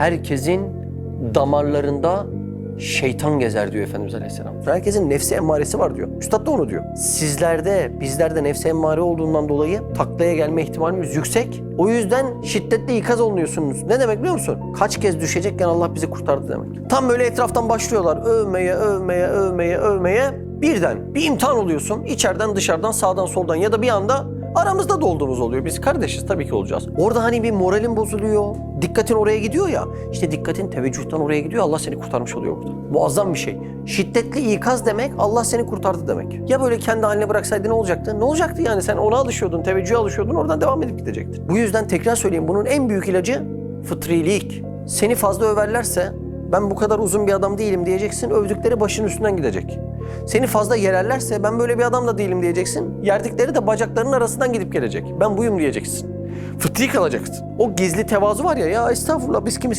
Herkesin damarlarında şeytan gezer diyor Efendimiz Aleyhisselam. Herkesin nefsi emmaresi var diyor. Üstad da onu diyor. Sizlerde, bizlerde nefsi emmare olduğundan dolayı taklaya gelme ihtimalimiz yüksek. O yüzden şiddetli ikaz oluyorsunuz. Ne demek biliyor musun? Kaç kez düşecekken Allah bizi kurtardı demek. Tam böyle etraftan başlıyorlar övmeye, övmeye, övmeye, övmeye. Birden bir imtihan oluyorsun. İçeriden, dışarıdan, sağdan, soldan ya da bir anda Aramızda da olduğumuz oluyor. Biz kardeşiz tabii ki olacağız. Orada hani bir moralin bozuluyor. Dikkatin oraya gidiyor ya. İşte dikkatin teveccühten oraya gidiyor. Allah seni kurtarmış oluyor burada. Muazzam bir şey. Şiddetli ikaz demek Allah seni kurtardı demek. Ya böyle kendi haline bıraksaydı ne olacaktı? Ne olacaktı yani? Sen ona alışıyordun, teveccühe alışıyordun. Oradan devam edip gidecektin. Bu yüzden tekrar söyleyeyim. Bunun en büyük ilacı fıtrilik. Seni fazla överlerse ben bu kadar uzun bir adam değilim diyeceksin. Övdükleri başın üstünden gidecek. Seni fazla yererlerse ben böyle bir adam da değilim diyeceksin. Yerdikleri de bacaklarının arasından gidip gelecek. Ben buyum diyeceksin. Fıtri kalacaksın. O gizli tevazu var ya ya estağfurullah biz kimiz ki